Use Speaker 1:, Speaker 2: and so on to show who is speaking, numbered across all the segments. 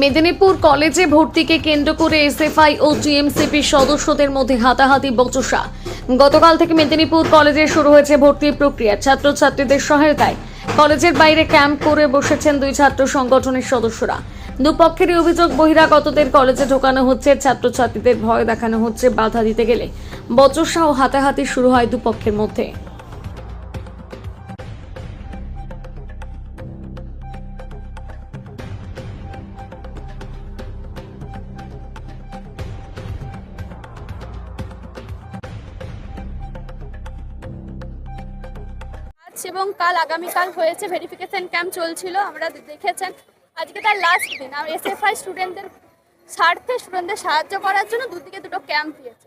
Speaker 1: মেদিনীপুর কলেজে ভর্তিকে কেন্দ্র করে এসএফআই ও টিএমসিপি সদস্যদের মধ্যে হাতাহাতি বচসা। গতকাল থেকে মেদিনীপুর কলেজে শুরু হয়েছে ভর্তির প্রক্রিয়া। ছাত্রছাত্রীদের সহায়তায় কলেজের বাইরে ক্যাম্প করে বসেছেন দুই ছাত্র সংগঠনের সদস্যরা। দুপক্ষেরই অভিযোগ বহিরাগতদের কলেজে ঢোকানো হচ্ছে। ছাত্রছাত্রীদের ভয় দেখানো হচ্ছে, বাধা দিতে গেলে বচসা ও হাতাহাতি শুরু হয় দুপক্ষের মধ্যে।
Speaker 2: আজ এবং কাল আগামীকাল হয়েছে ভেরিফিকেশন ক্যাম্প চলছিল, আমরা দেখেছেন। আজকে তার লাস্ট দিন, আর এস এসএফআই স্টুডেন্টদের স্বার্থে স্টুডেন্টদের সাহায্য করার জন্য দুদিকে দুটো ক্যাম্প দিয়েছে।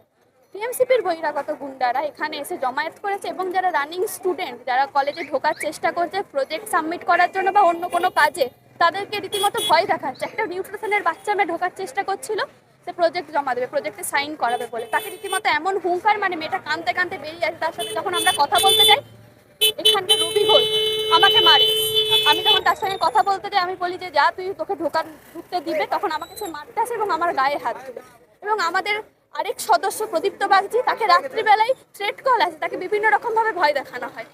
Speaker 2: টিএমসিপির বহিরাগত গুন্ডারা এখানে এসে জমায়েত করেছে এবং যারা রানিং স্টুডেন্ট যারা কলেজে ঢোকার চেষ্টা করছে প্রজেক্ট সাবমিট করার জন্য বা অন্য কোনো কাজে, তাদেরকে রীতিমতো ভয় দেখাচ্ছে। একটা নিউট্রিশনের বাচ্চা মেয়ে ঢোকার চেষ্টা করছিল, সে প্রজেক্ট জমা দেবে প্রজেক্টে সাইন করাবে বলে। তাকে রীতিমতো এমন হুঙ্কার মানে মেয়েটা কানতে কানতে বেরিয়ে আসে, তার সাথে যখন আমরা কথা বলতে যাই এখানকার রবি ঘোষ আমাকে মারে আমি যখন তার সঙ্গে কথা বলতে যাই আমি বলি যে, যা, তুই তোকে ঢোকার ঢুকতে দিবে। তখন আমাকে সে মারতে আসে এবং আমার গায়ে হাত দিবে এবং আমাদের আরেক সদস্য প্রদীপ্ত বাগজি তাকে রাত্রিবেলায় থ্রেট কল আছে। তাকে বিভিন্ন রকমভাবে ভয় দেখানো হয়।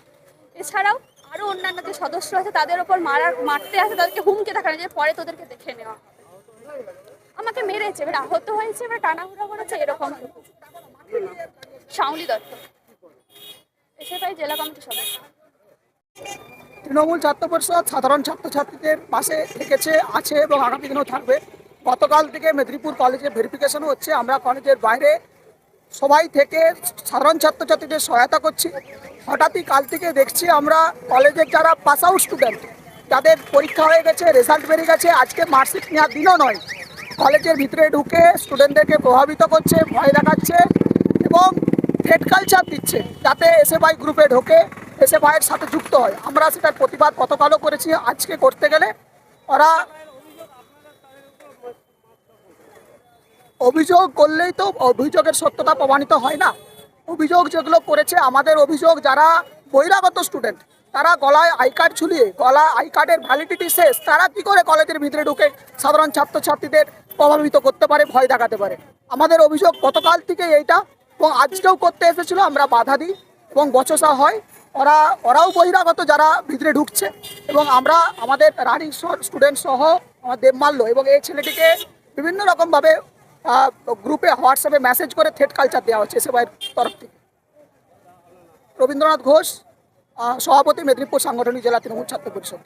Speaker 2: এছাড়াও আরও অন্যান্য যে সদস্য আছে, তাদের ওপর মারার মারতে আসে, তাদেরকে হুমকে দেখানো যে পরে তোদেরকে দেখে নেওয়া আমাকে মেরেছে, এবার আহত হয়েছে, এবার টানাঘোড়া করেছে, এরকম। শাউলি দত্ত। এসএফআই জেলা কমিটির সদস্য।
Speaker 3: তৃণমূল ছাত্র পরিষদ সাধারণ ছাত্রছাত্রীদের পাশে থেকেছে, আছে এবং আগামী দিনেও থাকবে। গতকাল থেকে মেদিনীপুর কলেজে ভেরিফিকেশন হচ্ছে। আমরা কলেজের বাইরে সবাই থেকে সাধারণ ছাত্রছাত্রীদের সহায়তা করছি। হঠাৎই কাল থেকে দেখছি আমরা কলেজের যারা পাস আউট স্টুডেন্ট তাদের পরীক্ষা হয়ে গেছে রেজাল্ট বেরিয়ে গেছে, আজকে মার্কশিট নেওয়ার দিনও নয়। কলেজের ভিতরে ঢুকে স্টুডেন্টদেরকে প্রভাবিত করছে, ভয় দেখাচ্ছে এবং হেড কালচার দিচ্ছে, যাতে এসএফআই গ্রুপে ঢোকে এসএফআইয়ের সাথে যুক্ত হয়। আমরা সেটার প্রতিবাদ গতকালও করেছি, আজকে করতে গেলে ওরা অভিযোগ করলেই তো অভিযোগের সত্যতা প্রমাণিত হয় না। অভিযোগ যেগুলো করেছে, আমাদের অভিযোগ যারা বহিরাগত স্টুডেন্ট তারা গলায় আই কার্ড ঝুলিয়ে গলায় আই কার্ডের ভ্যালিডিটি শেষ, তারা কি করে কলেজের ভিতরে ঢুকে সাধারণ ছাত্রছাত্রীদের প্রভাবিত করতে পারে, ভয় দেখাতে পারে? আমাদের অভিযোগ গতকাল থেকে এইটা এবং আজকেও করতে এসেছিল, আমরা বাধা দিই এবং বচসা হয়। ওরা, ওরাও বহিরাগত যারা ভিতরে ঢুকছে এবং আমরা আমাদের রানিং স্টুডেন্ট সহ আমার দেবমাল্য এবং এই ছেলেটিকে বিভিন্ন রকমভাবে গ্রুপে, হোয়াটসঅ্যাপে মেসেজ করে থেট কালচার দেওয়া হচ্ছে এসএফআইয়ের তরফ থেকে। রবীন্দ্রনাথ ঘোষ সভাপতি মেদিনীপুর সাংগঠনিক জেলা তৃণমূল ছাত্র পরিষদ।